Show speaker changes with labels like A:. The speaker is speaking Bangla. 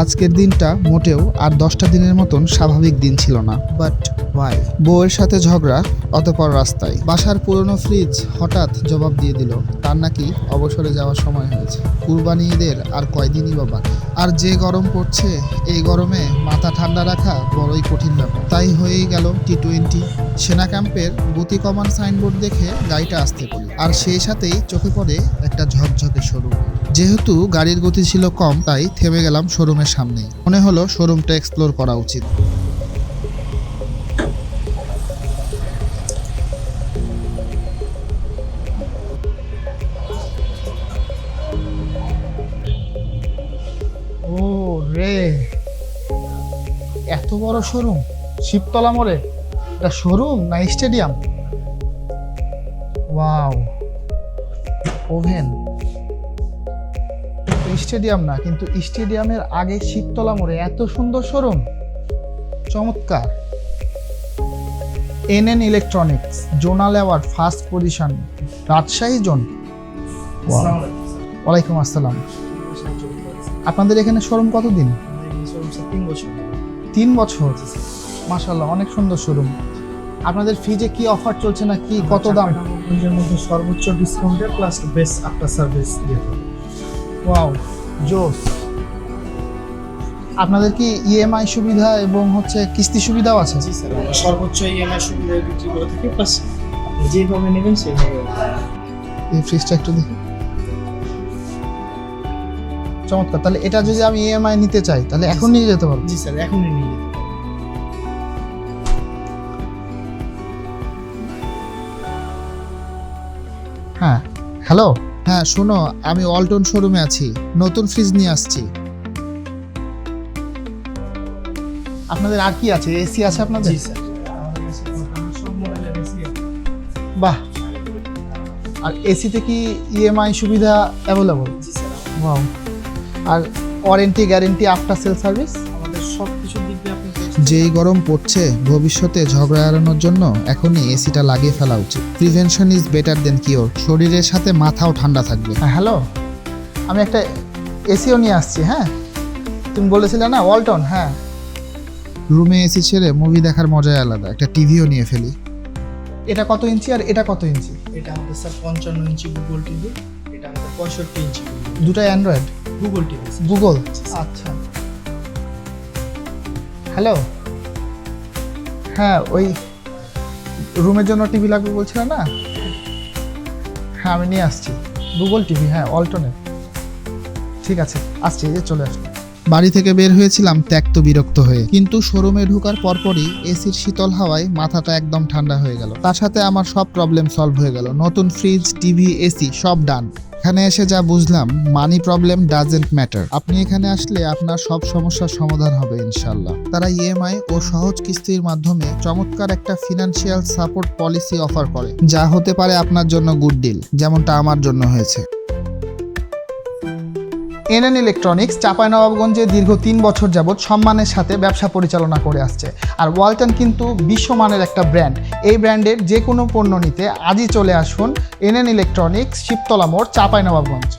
A: আজকের দিনটা মোটেও আর দশটা দিনের মতন স্বাভাবিক দিন ছিল না। বাট ওয়াই বউয়ের সাথে ঝগড়া অতপর রাস্তায়। বাসার পুরনো ফ্রিজ হঠাৎ জবাব দিয়ে দিল তার নাকি অবসরে যাওয়ার সময় হয়েছে। কুরবানি ঈদের আর কয়দিনই বাবা আর যে গরম পড়ছে এই গরমে মাথা ঠান্ডা রাখা বড়ই কঠিন ব্যাপার। তাই হয়েই গেল টি টোয়েন্টি সেনা ক্যাম্পের গতি কমান সাইনবোর্ড দেখে গাড়িটা আসতে করি আর সেই সাথেই চোখে পড়ে একটা ঝকঝকে শোরুম যেহেতু গাড়ির গতি ছিল কম, তাই থেমে গেলাম শোরুমের সামনে মনে হলো শোরুমটা এক্সপ্লোর করা উচিত। ও রে, এত বড় শোরুম? শিবতলা মোড়ে? এটা শোরুম না স্টেডিয়াম? Wow, oven. স্টেডিয়াম না কিন্তু স্টেডিয়ামের আগে শিবতলা মোড়ে এত সুন্দর শোরুম। চমৎকার। N N electronics zonal award first position Rajshahi zone. ওয়ালাইকুম আসসালাম। আপনাদের এখানে শোরুম কতদিন?
B: তিন বছর।
A: তিন বছর। মাশাল্লাহ অনেক সুন্দর শোরুম। আপনাদের ফ্রিজে কি অফার চলছে না কি কত দাম?
B: মধ্যে সর্বোচ্চ ডিসকাউন্টে প্লাস বেস্ট আফটার সার্ভিস দিয়ে
A: ওয়াও জোস। আপনাদের কি ইএমআই সুবিধা এবং হচ্ছে কিস্তি সুবিধাও আছে?
B: জি স্যার আমরা সর্বোচ্চ ইএমআই সুবিধা বিক্রি করে থাকি প্লাস যেভাবে নেবেন সেইভাবে
A: এই ফ্রিজটা একটু দেখি। চমৎকার তাহলে এটা যদি আমি ইএমআই নিতে চাই তাহলে এখন নিয়ে যেতে পারব
B: জি স্যার এখনই নিয়ে পারেন।
A: হ্যাঁ হ্যালো? হ্যাঁ শোনো আমি অল্টন শোরুমে আছি। নতুন ফ্রিজ নিয়ে আসছি। আপনাদের আর কি আছে? এসি আছে আপনাদের? বাহ! আর এসিতে কি ইএমআই সুবিধা অ্যাভেলেবল আর warranty guarantee after sale service
B: আমাদের সব
A: যেই গরম পড়ছে ভবিষ্যতে ঝগড়া এড়ানোর জন্য এখনই এসিটা লাগিয়ে ফেলা উচিত। Prevention is better than cure শরীরের সাথে মাথাও ঠান্ডা থাকবে। হ্যাঁ হ্যালো আমি একটা এসিও নিয়ে আসছি হ্যাঁ? তুমি বলেছিলে না ওয়ালটন হ্যাঁ। রুমে এসি ছেড়ে মুভি দেখার মজাই আলাদা। একটা টিভিও নিয়ে ফেলি। এটা কত ইঞ্চি আর এটা কত ইঞ্চি?
B: এটা আমাদের স্যার পঞ্চান্ন ইঞ্চি গুগল টিভি এটা আমাদের পঁয়ষট্টি ইঞ্চি
A: দুটাই অ্যান্ড্রয়েড
B: গুগল টিভি
A: গুগল আচ্ছা হ্যালো হ্যাঁ ওই রুমের জন্য টিভি লাগবে বলছিলেন না? হ্যাঁ আমি নিয়ে আসছি। গুগল টিভি হ্যাঁ অল্টনে ঠিক আছে, আসছি, এই চলে আসছি। বাড়ি থেকে বের হয়েছিলাম ত্যক্ত বিরক্ত হয়ে। কিন্তু শোরুমে ঢোকার পরপরই এসির শীতল হাওয়ায় মাথাটা একদম ঠান্ডা হয়ে গেল। তার সাথে আমার সব প্রবলেম সলভ হয়ে গেল। নতুন ফ্রিজ টিভি এসি সব ডান এখানে এসে যা বুঝলাম মানি প্রবলেম ডাজেন্ট ম্যাটার আপনি এখানে আসলে আপনার সব সমস্যার সমাধান হবে ইনশাল্লাহ তারা ইএমআই ও সহজ কিস্তির মাধ্যমে চমৎকার একটা ফিনান্সিয়াল সাপোর্ট পলিসি অফার করে, যা হতে পারে আপনার জন্য গুড ডিল যেমনটা আমার জন্য হয়েছে। এনএন ইলেকট্রনিক্স চাঁপাইনবাবগঞ্জে দীর্ঘ তিন বছর যাবৎ সম্মানের সাথে ব্যবসা পরিচালনা করে আসছে। আর ওয়ালটন কিন্তু বিশ্বমানের একটা ব্র্যান্ড। এই ব্র্যান্ডের যে কোনো পণ্য নিতে আজই চলে আসুন এনএন ইলেকট্রনিক্স শিবতলা মোড় চাঁপাইনবাবগঞ্জ